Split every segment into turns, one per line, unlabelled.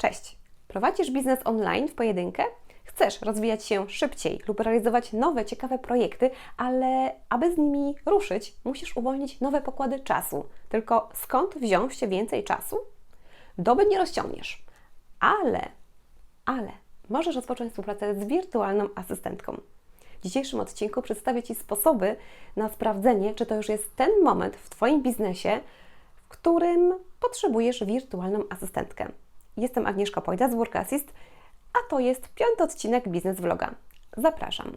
Cześć! Prowadzisz biznes online w pojedynkę? Chcesz rozwijać się szybciej lub realizować nowe, ciekawe projekty, ale aby z nimi ruszyć, musisz uwolnić nowe pokłady czasu. Tylko skąd wziąć się więcej czasu? Doby nie rozciągniesz, ale, ale możesz rozpocząć współpracę z wirtualną asystentką. W dzisiejszym odcinku przedstawię Ci sposoby na sprawdzenie, czy to już jest ten moment w Twoim biznesie, w którym potrzebujesz wirtualną asystentkę. Jestem Agnieszka Pojda z Work Assist, a to jest piąty odcinek Biznes Vloga. Zapraszam.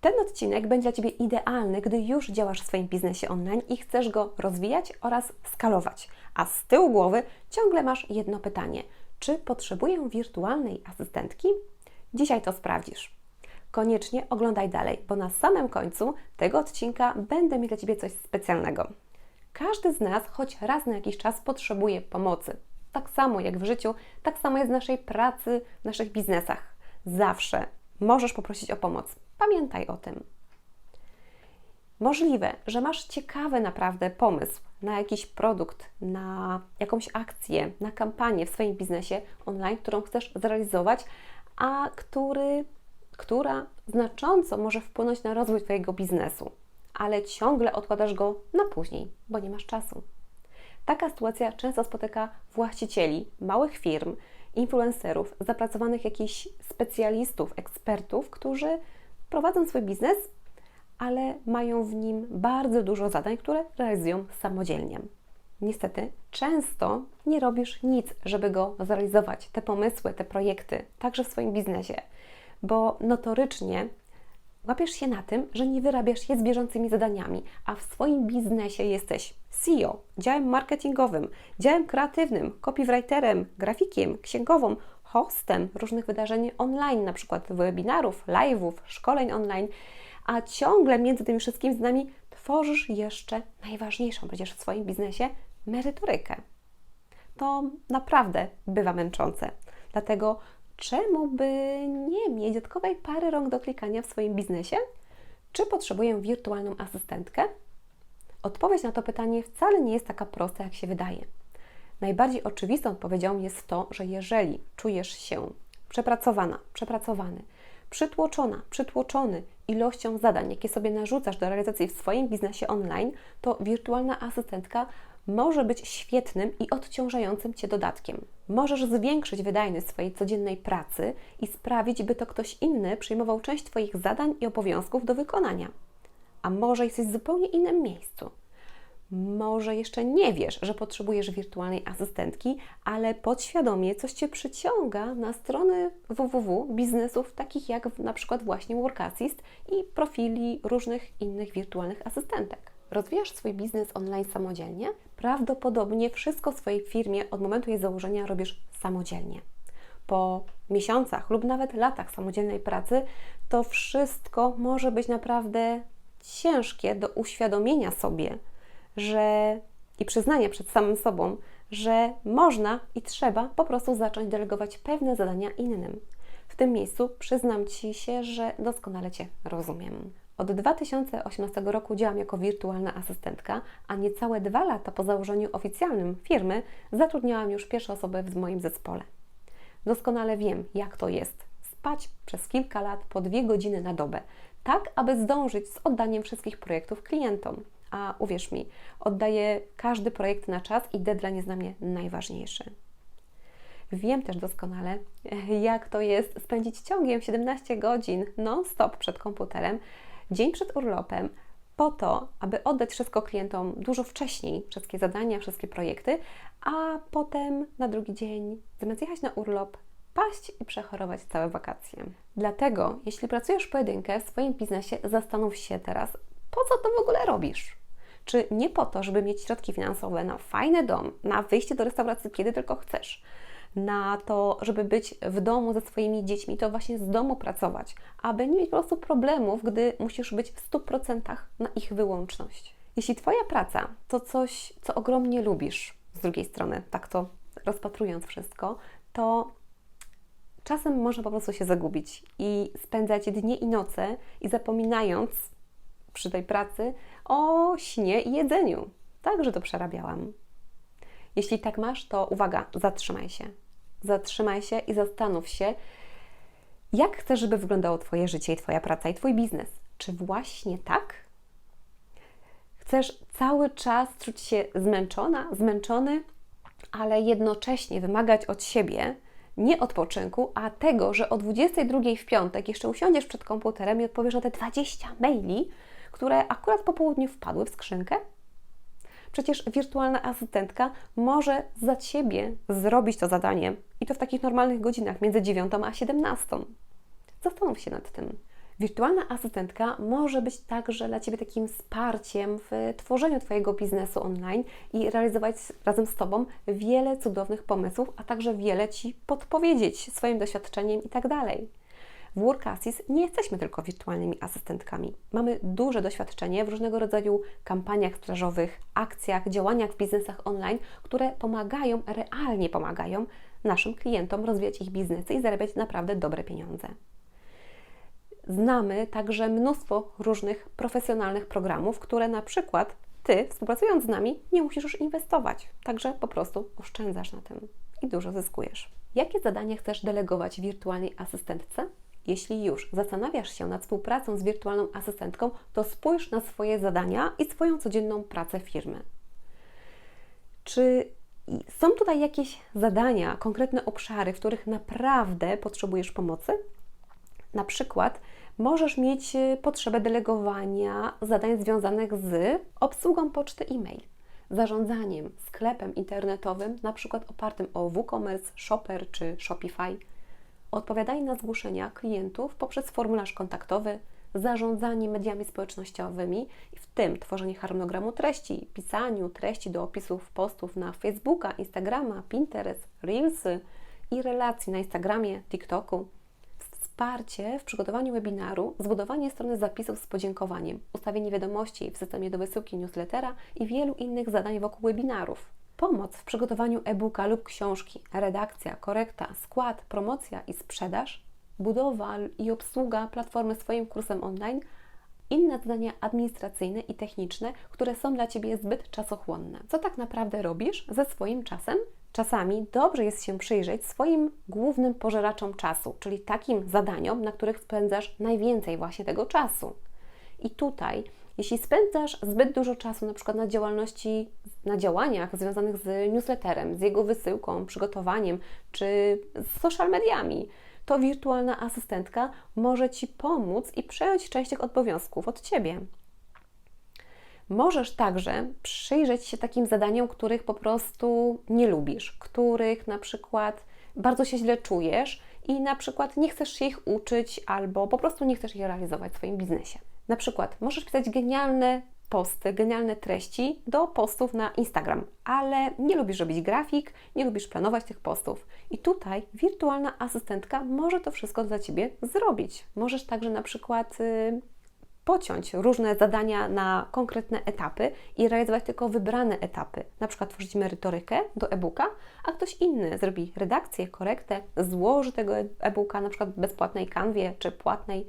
Ten odcinek będzie dla Ciebie idealny, gdy już działasz w swoim biznesie online i chcesz go rozwijać oraz skalować. A z tyłu głowy ciągle masz jedno pytanie: czy potrzebuję wirtualnej asystentki? Dzisiaj to sprawdzisz. Koniecznie oglądaj dalej, bo na samym końcu tego odcinka będę mieć dla Ciebie coś specjalnego. Każdy z nas choć raz na jakiś czas potrzebuje pomocy. Tak samo jak w życiu, tak samo jest w naszej pracy, w naszych biznesach. Zawsze możesz poprosić o pomoc. Pamiętaj o tym. Możliwe, że masz ciekawy naprawdę pomysł na jakiś produkt, na jakąś akcję, na kampanię w swoim biznesie online, którą chcesz zrealizować, a który, która znacząco może wpłynąć na rozwój Twojego biznesu, ale ciągle odkładasz go na później, bo nie masz czasu. Taka sytuacja często spotyka właścicieli małych firm, influencerów, zapracowanych jakichś specjalistów, ekspertów, którzy prowadzą swój biznes, ale mają w nim bardzo dużo zadań, które realizują samodzielnie. Niestety, często nie robisz nic, żeby go zrealizować, te pomysły, te projekty, także w swoim biznesie, bo notorycznie łapiesz się na tym, że nie wyrabiasz je z bieżącymi zadaniami, a w swoim biznesie jesteś CEO, działem marketingowym, działem kreatywnym, copywriterem, grafikiem, księgową, hostem różnych wydarzeń online, na przykład webinarów, live'ów, szkoleń online, a ciągle między tymi wszystkimi z nami tworzysz jeszcze najważniejszą przecież w swoim biznesie merytorykę. To naprawdę bywa męczące. Dlatego czemu by nie mieć dodatkowej pary rąk do klikania w swoim biznesie? Czy potrzebuję wirtualną asystentkę? Odpowiedź na to pytanie wcale nie jest taka prosta, jak się wydaje. Najbardziej oczywistą odpowiedzią jest to, że jeżeli czujesz się przepracowana, przepracowany, przytłoczona, przytłoczony ilością zadań, jakie sobie narzucasz do realizacji w swoim biznesie online, to wirtualna asystentka może być świetnym i odciążającym Cię dodatkiem. Możesz zwiększyć wydajność swojej codziennej pracy i sprawić, by to ktoś inny przyjmował część Twoich zadań i obowiązków do wykonania. A może jesteś w zupełnie innym miejscu. Może jeszcze nie wiesz, że potrzebujesz wirtualnej asystentki, ale podświadomie coś Cię przyciąga na strony www biznesów takich jak na przykład właśnie Workassist i profili różnych innych wirtualnych asystentek. Rozwijasz swój biznes online samodzielnie? Prawdopodobnie wszystko w swojej firmie od momentu jej założenia robisz samodzielnie. Po miesiącach lub nawet latach samodzielnej pracy to wszystko może być naprawdę ciężkie do uświadomienia sobie, że i przyznania przed samym sobą, że można i trzeba po prostu zacząć delegować pewne zadania innym. W tym miejscu przyznam Ci się, że doskonale Cię rozumiem. Od 2018 roku działam jako wirtualna asystentka, a niecałe dwa lata po założeniu oficjalnym firmy zatrudniałam już pierwsze osoby w moim zespole. Doskonale wiem, jak to jest spać przez kilka lat po dwie godziny na dobę, tak aby zdążyć z oddaniem wszystkich projektów klientom. A uwierz mi, oddaję każdy projekt na czas i deadline jest dla mnie najważniejszy. Wiem też doskonale, jak to jest spędzić ciągiem 17 godzin non-stop przed komputerem, dzień przed urlopem, po to, aby oddać wszystko klientom dużo wcześniej, wszystkie zadania, wszystkie projekty, a potem na drugi dzień, zamiast jechać na urlop, paść i przechorować całe wakacje. Dlatego, jeśli pracujesz pojedynkę w swoim biznesie, zastanów się teraz, po co to w ogóle robisz? Czy nie po to, żeby mieć środki finansowe na fajny dom, na wyjście do restauracji, kiedy tylko chcesz, na to, żeby być w domu ze swoimi dziećmi, to właśnie z domu pracować, aby nie mieć po prostu problemów, gdy musisz być w 100% na ich wyłączność. Jeśli Twoja praca to coś, co ogromnie lubisz, z drugiej strony, tak to rozpatrując wszystko, to czasem można po prostu się zagubić i spędzać dnie i noce i zapominając przy tej pracy o śnie i jedzeniu. Także to przerabiałam. Jeśli tak masz, to uwaga, zatrzymaj się. Zatrzymaj się i zastanów się, jak chcesz, żeby wyglądało Twoje życie i Twoja praca i Twój biznes. Czy właśnie tak? Chcesz cały czas czuć się zmęczona, zmęczony, ale jednocześnie wymagać od siebie nie odpoczynku, a tego, że o 22 w piątek jeszcze usiądziesz przed komputerem i odpowiesz na te 20 maili, które akurat po południu wpadły w skrzynkę? Przecież wirtualna asystentka może za Ciebie zrobić to zadanie i to w takich normalnych godzinach między 9 a 17. Zastanów się nad tym. Wirtualna asystentka może być także dla Ciebie takim wsparciem w tworzeniu Twojego biznesu online i realizować razem z Tobą wiele cudownych pomysłów, a także wiele Ci podpowiedzieć swoim doświadczeniem i tak dalej. W Workasis nie jesteśmy tylko wirtualnymi asystentkami. Mamy duże doświadczenie w różnego rodzaju kampaniach sprzedażowych, akcjach, działaniach w biznesach online, które pomagają, realnie pomagają naszym klientom rozwijać ich biznesy i zarabiać naprawdę dobre pieniądze. Znamy także mnóstwo różnych profesjonalnych programów, które na przykład Ty, współpracując z nami, nie musisz już inwestować. Także po prostu oszczędzasz na tym i dużo zyskujesz. Jakie zadania chcesz delegować wirtualnej asystentce? Jeśli już zastanawiasz się nad współpracą z wirtualną asystentką, to spójrz na swoje zadania i swoją codzienną pracę firmy. Czy są tutaj jakieś zadania, konkretne obszary, w których naprawdę potrzebujesz pomocy? Na przykład możesz mieć y, potrzebę delegowania zadań związanych z obsługą poczty e-mail, zarządzaniem sklepem internetowym, na przykład opartym o WooCommerce, Shopper czy Shopify, odpowiadanie na zgłoszenia klientów poprzez formularz kontaktowy, zarządzanie mediami społecznościowymi, w tym tworzenie harmonogramu treści, pisaniu treści do opisów postów na Facebooka, Instagrama, Pinterest, Reelsy i relacji na Instagramie, TikToku wsparcie w przygotowaniu webinaru, zbudowanie strony zapisów z podziękowaniem, ustawienie wiadomości w systemie do wysyłki newslettera i wielu innych zadań wokół webinarów. Pomoc w przygotowaniu e-booka lub książki, redakcja, korekta, skład, promocja i sprzedaż, budowa i obsługa platformy swoim kursem online, inne zadania administracyjne i techniczne, które są dla Ciebie zbyt czasochłonne. Co tak naprawdę robisz ze swoim czasem? Czasami dobrze jest się przyjrzeć swoim głównym pożeraczom czasu, czyli takim zadaniom, na których spędzasz najwięcej właśnie tego czasu. I tutaj, jeśli spędzasz zbyt dużo czasu na przykład na działalności, na działaniach związanych z newsletterem, z jego wysyłką, przygotowaniem czy z social mediami, to wirtualna asystentka może Ci pomóc i przejąć część tych obowiązków od Ciebie. Możesz także przyjrzeć się takim zadaniom, których po prostu nie lubisz, których na przykład bardzo się źle czujesz i na przykład nie chcesz się ich uczyć albo po prostu nie chcesz je realizować w swoim biznesie. Na przykład możesz pisać genialne posty, genialne treści do postów na Instagram, ale nie lubisz robić grafik, nie lubisz planować tych postów. I tutaj wirtualna asystentka może to wszystko dla Ciebie zrobić. Możesz także na przykład y, pociąć różne zadania na konkretne etapy i realizować tylko wybrane etapy. Na przykład tworzyć merytorykę do e-booka, a ktoś inny zrobi redakcję, korektę, złoży tego e-booka na przykład bezpłatnej kanwie czy płatnej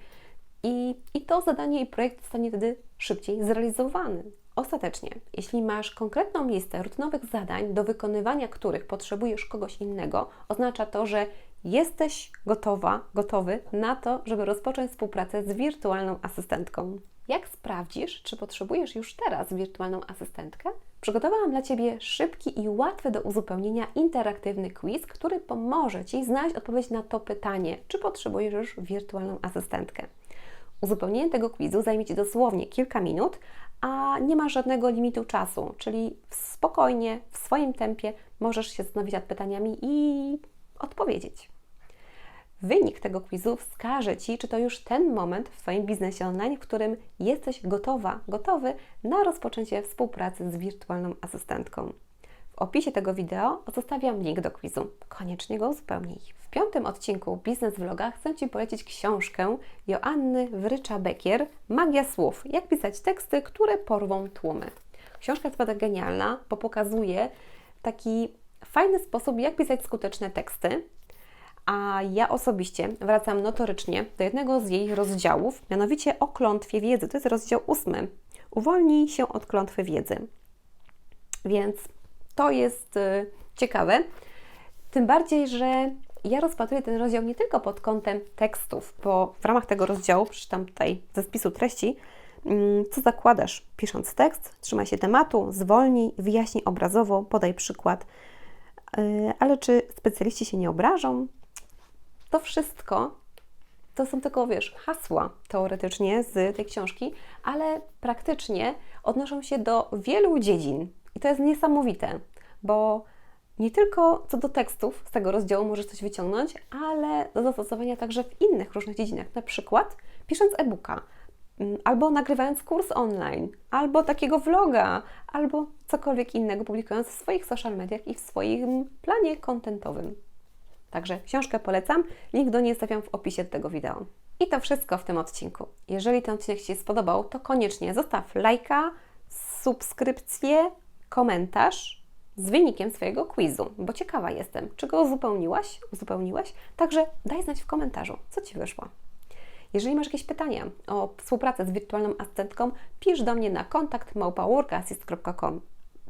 i, i to zadanie i projekt zostanie wtedy szybciej zrealizowany. Ostatecznie, jeśli masz konkretną listę rutynowych zadań, do wykonywania których potrzebujesz kogoś innego, oznacza to, że jesteś gotowa, gotowy na to, żeby rozpocząć współpracę z wirtualną asystentką. Jak sprawdzisz, czy potrzebujesz już teraz wirtualną asystentkę? Przygotowałam dla Ciebie szybki i łatwy do uzupełnienia interaktywny quiz, który pomoże Ci znaleźć odpowiedź na to pytanie, czy potrzebujesz już wirtualną asystentkę. Uzupełnienie tego quizu zajmie Ci dosłownie kilka minut, a nie ma żadnego limitu czasu, czyli spokojnie, w swoim tempie możesz się zastanowić nad pytaniami i odpowiedzieć. Wynik tego quizu wskaże Ci, czy to już ten moment w Twoim biznesie online, w którym jesteś gotowa, gotowy na rozpoczęcie współpracy z wirtualną asystentką. Opisie tego wideo zostawiam link do quizu. Koniecznie go uzupełnij. W piątym odcinku Biznes Vloga chcę Ci polecić książkę Joanny Wrycza-Bekier Magia słów. Jak pisać teksty, które porwą tłumy. Książka jest naprawdę genialna, bo pokazuje taki fajny sposób, jak pisać skuteczne teksty, a ja osobiście wracam notorycznie do jednego z jej rozdziałów, mianowicie o klątwie wiedzy. To jest rozdział ósmy. Uwolnij się od klątwy wiedzy. Więc to jest y, ciekawe. Tym bardziej, że ja rozpatruję ten rozdział nie tylko pod kątem tekstów, bo w ramach tego rozdziału, przeczytam tutaj ze spisu treści, mm, co zakładasz pisząc tekst, trzymaj się tematu, zwolnij, wyjaśnij obrazowo, podaj przykład. Yy, Ale czy specjaliści się nie obrażą? To wszystko to są tylko, wiesz, hasła teoretycznie z tej książki, ale praktycznie odnoszą się do wielu dziedzin. I to jest niesamowite, bo nie tylko co do tekstów z tego rozdziału możesz coś wyciągnąć, ale do zastosowania także w innych różnych dziedzinach. Na przykład pisząc e-booka, mm, albo nagrywając kurs online, albo takiego vloga, albo cokolwiek innego, publikując w swoich social mediach i w swoim planie kontentowym. Także książkę polecam, link do niej stawiam w opisie tego wideo. I to wszystko w tym odcinku. Jeżeli ten odcinek Ci się spodobał, to koniecznie zostaw lajka, subskrypcję, komentarz z wynikiem swojego quizu, bo ciekawa jestem, czy go uzupełniłaś, uzupełniłeś? Także daj znać w komentarzu, co Ci wyszło. Jeżeli masz jakieś pytania o współpracę z wirtualną asystentką, pisz do mnie na kontakt małpaworkassist.com.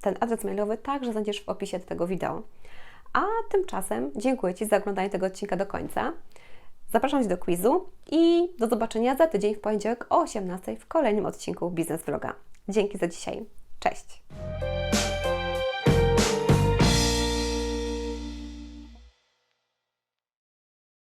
Ten adres mailowy także znajdziesz w opisie do tego wideo. A tymczasem dziękuję Ci za oglądanie tego odcinka do końca. Zapraszam Cię do quizu i do zobaczenia za tydzień w poniedziałek o 18 w kolejnym odcinku Biznes Vloga. Dzięki za dzisiaj. Cześć!